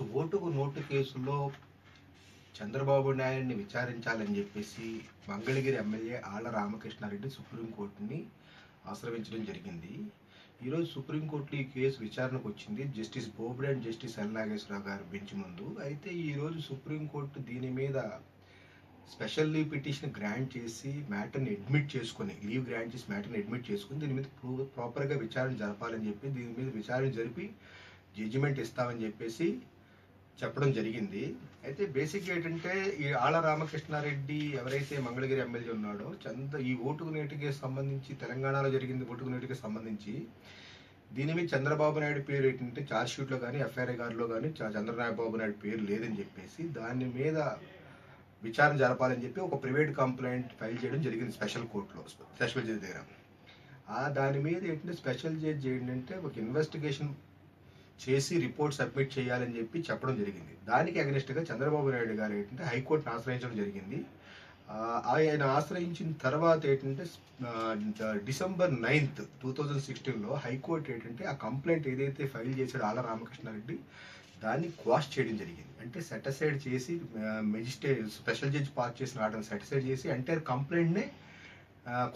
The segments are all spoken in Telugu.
సో ఓటుకు నోటు కేసులో చంద్రబాబు నాయుడిని విచారించాలని చెప్పేసి మంగళగిరి ఎమ్మెల్యే ఆళ్ళ రామకృష్ణారెడ్డి సుప్రీంకోర్టుని ఆశ్రయించడం జరిగింది. ఈరోజు సుప్రీంకోర్టు ఈ కేసు విచారణకు వచ్చింది justice Bobde and justice L Nageswara Rao garu bench ముందు. అయితే ఈరోజు సుప్రీంకోర్టు దీని మీద స్పెషల్ లీవ్ పిటిషన్ గ్రాంట్ చేసి మ్యాటర్ని అడ్మిట్ చేసుకుని లీవ్ గ్రాంట్ చేసి మ్యాటర్ని అడ్మిట్ చేసుకుని దీని మీద ప్రూ- ప్రాపర్గా విచారణ జరపాలని చెప్పి దీని మీద విచారణ జరిపి జడ్జిమెంట్ ఇస్తామని చెప్పేసి చెప్పడం జరిగింది. అయితే బేసిక్ ఏంటంటే ఈ ఆళ్ళ రామకృష్ణారెడ్డి ఎవరైతే మంగళగిరి ఎమ్మెల్యే ఉన్నాడో చంద ఈ ఓటుకు నేటికి సంబంధించి తెలంగాణలో జరిగింది ఓటుకు నేటికి సంబంధించి దీని మీద చంద్రబాబు నాయుడు పేరు ఏంటంటే ఛార్జ్ షీట్లో కానీ ఎఫ్ఐఆర్ గారిలో కానీ చంద్రబాబు నాయుడు పేరు లేదని చెప్పేసి దాని మీద విచారణ జరపాలని చెప్పి ఒక ప్రైవేట్ కంప్లైంట్ ఫైల్ చేయడం జరిగింది స్పెషల్ కోర్టులో స్పెషల్ జడ్జి దగ్గర. ఆ దాని మీద ఏంటంటే స్పెషల్ జడ్జి ఏంటంటే ఒక ఇన్వెస్టిగేషన్ చేసి రిపోర్ట్ సబ్మిట్ చేయాలని చెప్పి చెప్పడం జరిగింది. దానికి అగనిస్ట్గా చంద్రబాబు నాయుడు గారు ఏంటంటే హైకోర్టును ఆశ్రయించడం జరిగింది. ఆయన ఆశ్రయించిన తర్వాత ఏంటంటే డిసెంబర్ నైన్త్ టూ థౌజండ్ సిక్స్టీన్లో హైకోర్టు ఏంటంటే ఆ కంప్లైంట్ ఏదైతే ఫైల్ చేశాడో ఆల రామకృష్ణారెడ్డి దాన్ని క్వాష్ చేయడం జరిగింది. అంటే సెటిసైడ్ చేసి మెజిస్ట్రేట్ స్పెషల్ జడ్జ్ పాస్ చేసిన ఆర్డర్ సెటిసైడ్ చేసి ఎంటైర్ కంప్లైంట్నే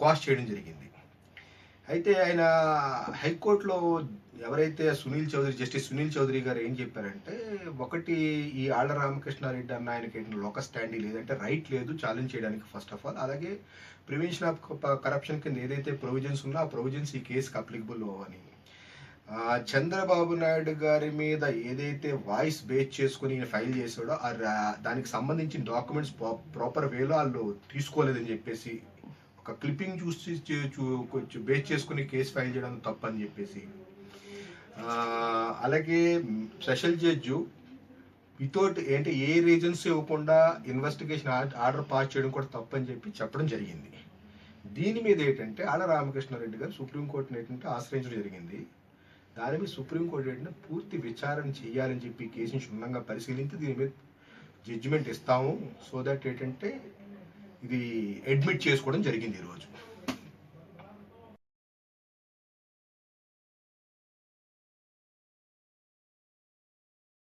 క్వాష్ చేయడం జరిగింది. అయితే ఆయన హైకోర్టులో ఎవరైతే సునీల్ చౌదరి జస్టిస్ సునీల్ చౌదరి గారు ఏం చెప్పారంటే ఒకటి ఈ ఆళ్ళ రామకృష్ణారెడ్డి అన్న ఆయనకి లోక స్టాండీ లేదంటే రైట్ లేదు ఛాలెంజ్ చేయడానికి ఫస్ట్ ఆఫ్ ఆల్. అలాగే ప్రివెన్షన్ ఆఫ్ కరప్షన్ కింద ఏదైతే ప్రొవిజన్స్ ఉన్నా ఆ ప్రొవిజన్స్ ఈ కేసుకి అప్లికబుల్ అని చంద్రబాబు నాయుడు గారి మీద ఏదైతే వాయిస్ బేస్ చేసుకుని ఫైల్ చేశాడో దానికి సంబంధించిన డాక్యుమెంట్స్ ప్రాపర్ వేలో వాళ్ళు తీసుకోలేదని చెప్పేసి ఒక క్లిప్పింగ్ చూసి చూ- కొంచెం బేస్ చేసుకుని కేసు ఫైల్ చేయడం తప్పని చెప్పేసి. అలాగే స్పెషల్ జడ్జు వితౌట్ ఏంటి ఏ రీజన్స్ ఇవ్వకుండా ఇన్వెస్టిగేషన్ ఆర్డర్ పాస్ చేయడం కూడా తప్పని చెప్పి చెప్పడం జరిగింది. దీని మీద ఏంటంటే ఆడ రామకృష్ణారెడ్డి గారు సుప్రీంకోర్టుని ఏంటంటే ఆశ్రయించడం జరిగింది. దాని మీద సుప్రీంకోర్టు ఏంటంటే పూర్తి విచారణ చేయాలని చెప్పి కేసుని క్షుణ్ణంగా పరిశీలించి దీని మీద జడ్జిమెంట్ ఇస్తాము. సో దట్ ఏంటంటే ఇది అడ్మిట్ చేసుకోవడం జరిగింది ఈరోజు